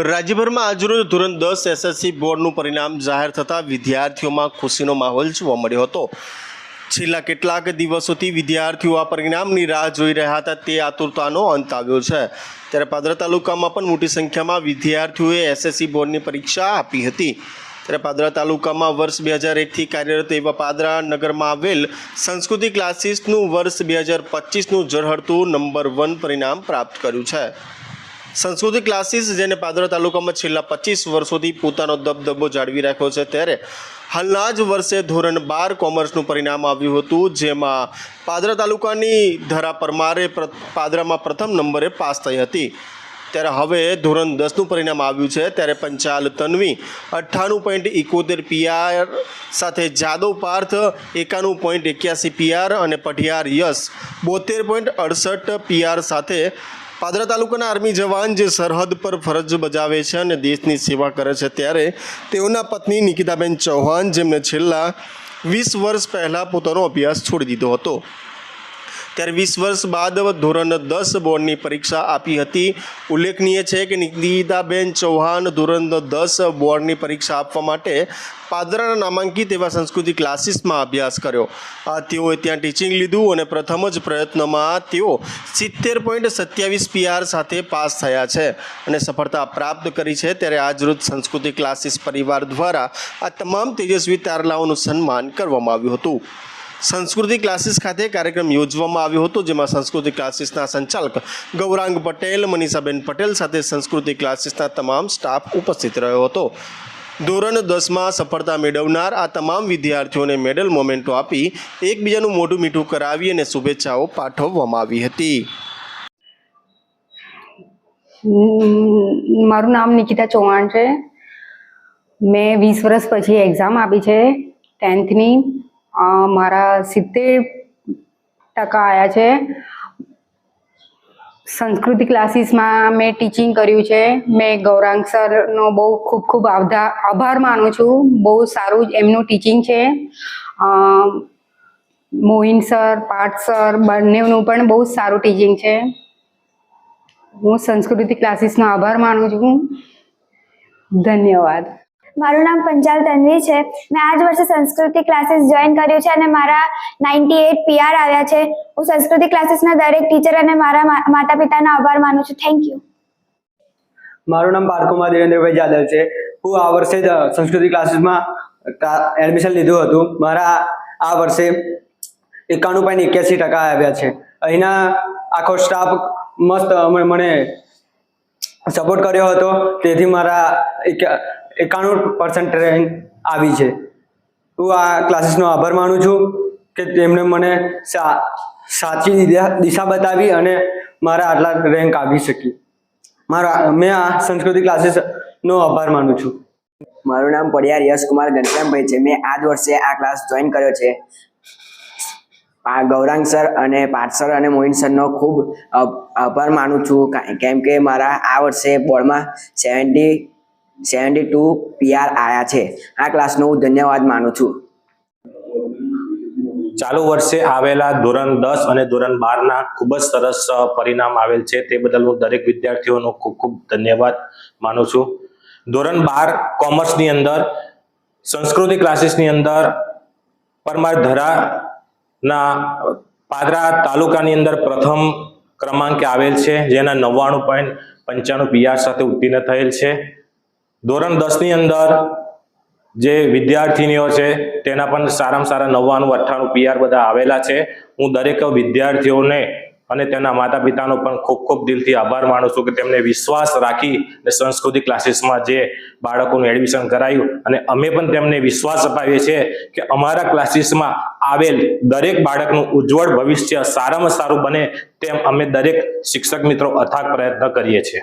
રાજ્યભરમાં આજરોજ ધોરણ દસ એસએસસી બોર્ડનું પરિણામ જાહેર થતાં વિદ્યાર્થીઓમાં ખુશીનો માહોલ જોવા મળ્યો હતો. છેલ્લા કેટલાક દિવસોથી વિદ્યાર્થીઓ આ પરિણામની રાહ જોઈ રહ્યા હતા, તે આતુરતાનો અંત આવ્યો છે. ત્યારે પાદરા તાલુકામાં પણ મોટી સંખ્યામાં વિદ્યાર્થીઓએ એસએસસી બોર્ડની પરીક્ષા આપી હતી. ત્યારે પાદરા તાલુકામાં વર્ષ બે હજાર એકથી કાર્યરત એવા પાદરા નગરમાં આવેલ સંસ્કૃતિ ક્લાસીસનું વર્ષ બે હજાર પચીસનું ઝળહળતું નંબર વન પરિણામ પ્રાપ્ત કર્યું છે. સંસ્કૃતિ ક્લાસીસ જેને પાદરા તાલુકામાં છેલ્લા પચીસ વર્ષોથી પોતાનો દબદબો જાળવી રાખ્યો છે ત્યારે હાલના જ વર્ષે ધોરણ બાર કોમર્સનું પરિણામ આવ્યું હતું, જેમાં પાદરા તાલુકાની ધરા પરમારે પ્ર- પાદરામાં પ્રથમ નંબરે પાસ થઈ હતી. ત્યારે હવે ધોરણ દસનું પરિણામ આવ્યું છે, ત્યારે પંચાલ તન્વી, અઠ્ઠાણું પોઈન્ટ એકોતેર પીઆર સાથે જાદવ પાર્થ, એકાણું પોઈન્ટ એક્યાસી પીઆર અને પઢિયાર યશ, બોતેર પોઈન્ટ અડસઠ પીઆર સાથે પાદરા તાલુકાના આર્મી જવાન જે સરહદ પર ફરજ બજાવે છે અને દેશની સેવા કરે છે ત્યારે તેઓના પત્ની નિકિતાબેન ચૌહાણ જેમને છેલ્લા વીસ વર્ષ પહેલાં પોતાનો અભ્યાસ છોડી દીધો હતો. ત્યારે વીસ વર્ષ બાદ ધોરણ દસ બોર્ડની પરીક્ષા આપી હતી. ઉલ્લેખનીય છે કે નિકિતાબેન ચૌહાણ ધોરણ દસ બોર્ડની પરીક્ષા આપવા માટે પાદરાના નામાંકિત એવા સંસ્કૃતિ ક્લાસીસમાં અભ્યાસ કર્યો. આ તેઓએ ત્યાં ટીચિંગ લીધું અને પ્રથમ જ પ્રયત્નમાં તેઓ સિત્તેર પોઈન્ટ સત્યાવીસ પીઆર સાથે પાસ થયા છે અને સફળતા પ્રાપ્ત કરી છે. ત્યારે આજરોજ સંસ્કૃતિ ક્લાસીસ પરિવાર દ્વારા આ તમામ તેજસ્વી તારલાઓનું સન્માન કરવામાં આવ્યું હતું. સંસ્કૃતિ ક્લાસીસ ખાતે કાર્યક્રમ યોજવામાં આવ્યો હતો, જેમાં સંસ્કૃતિ ક્લાસીસના સંચાલક ગૌરાંગ પટેલ, મનીષાબેન પટેલ સાથે સંસ્કૃતિ ક્લાસીસના તમામ સ્ટાફ ઉપસ્થિત રહ્યો હતો. ધોરણ દસમાં સફળતા મેળવનાર આ તમામ વિદ્યાર્થીઓને મેડલ મોમેન્ટો આપી એકબીજાનું મોઢું મીઠું કરાવી અને શુભેચ્છાઓ પાઠવવામાં આવી હતી. મારું નામ નિકિતા ચૌહાણ છે. મેં વીસ વર્ષ પછી એક્ઝામ આપી છે ટેન્થની મારા સિત્તેર ટકા આવ્યા છે. સંસ્કૃતિ ક્લાસીસમાં મેં ટીચિંગ કર્યું છે. મેં ગૌરાંગ સરનો બહુ ખૂબ ખૂબ આભાર માનું છું. બહુ સારું એમનું ટીચિંગ છે. મોહિન સર પાઠ સર બંનેનું પણ બહુ સારું ટીચિંગ છે. હું સંસ્કૃતિ ક્લાસીસનો આભાર માનું છું. ધન્યવાદ. મારું નામ પંચાલ તન્વી છે. મેં આજ વર્ષે સંસ્કૃતિ ક્લાસીસ જોઈન કર્યું છે અને મારા નાઇન્ટી એટ પીઆર આવ્યા છે. હું સંસ્કૃતિ ક્લાસીસના દરેક ટીચર અને મારા માતા પિતાનો આભાર માનું છું. થેન્ક યુ મારું નામ બાળકુમાર ધીરેન્દ્રભાઈ જાદવ છે. હું આ વર્ષે જ સંસ્કૃતિ ક્લાસીસમાં એડમિશન લીધું હતું. મારા આ વર્ષે એકાણું પોઈન્ટ એક્યાસી ટકા આવ્યા છે. અહીંના આખો સ્ટાફ મસ્ત મને સપોર્ટ કર્યો હતો. તેથી મારા એકાણું પર્સન્ટ રેન્ક આવી છે. હું આ ક્લાસીસનો આભાર માનું છું કે તેમણે મને સાચી દિશા બતાવી અને મારા આટલા રેન્ક આવી શકી. મારા, મેં આ સંસ્કૃતિ ક્લાસીસનો આભાર માનું છું. મારું નામ પડિયાર યશકુમાર ઘનશ્યામભાઈ છે. મેં આ જ વર્ષે આ ક્લાસ જોઈન કર્યો છે. આ ગૌરાંગ સર અને પાઠ સર અને મોહિન સરનો ખૂબ આભાર માનું છું. કેમ કે મારા આ વર્ષે બોર્ડમાં સેવન્ટી સેવન્ટી ટુ પીઆર આવ્યા છે. આ ક્લાસનો હું ધન્યવાદ માનું છું. ચાલુ વર્ષે આવેલા ધોરણ દસ અને ધોરણ બારના ખૂબ જ સરસ પરિણામ આવેલ છે. તે બદલ હું દરેક વિદ્યાર્થીઓનો ખૂબ ખૂબ ધન્યવાદ માનું છું. ધોરણ બાર કોમર્સની અંદર, સંસ્કૃતિ ક્લાસીસની અંદર પરમાર ધરાના પાદરા તાલુકાની અંદર પ્રથમ ક્રમાંકે આવેલ છે, જેના નવ્વાણું પોઈન્ટ પંચાણું પીઆર સાથે ઉત્તીર્ણ થયેલ છે. ધોરણ દસની અંદર જે વિદ્યાર્થીનીઓ છે, તેના પણ સારામાં સારા નવ્વાણું, અઠ્ઠાણું પીઆર બધા આવેલા છે. હું દરેક વિદ્યાર્થીઓને અને તેના માતા પિતાનો પણ ખૂબ ખૂબ દિલથી આભાર માનું છું કે તેમને વિશ્વાસ રાખી અને સંસ્કૃતિ ક્લાસીસમાં જે બાળકોનું એડમિશન કરાયું અને અમે પણ તેમને વિશ્વાસ અપાવીએ છીએ કે અમારા ક્લાસીસમાં આવેલ દરેક બાળકનું ઉજ્જવળ ભવિષ્ય સારામાં સારું બને તેમ અમે દરેક શિક્ષક મિત્રો અથાગ પ્રયત્ન કરીએ છીએ.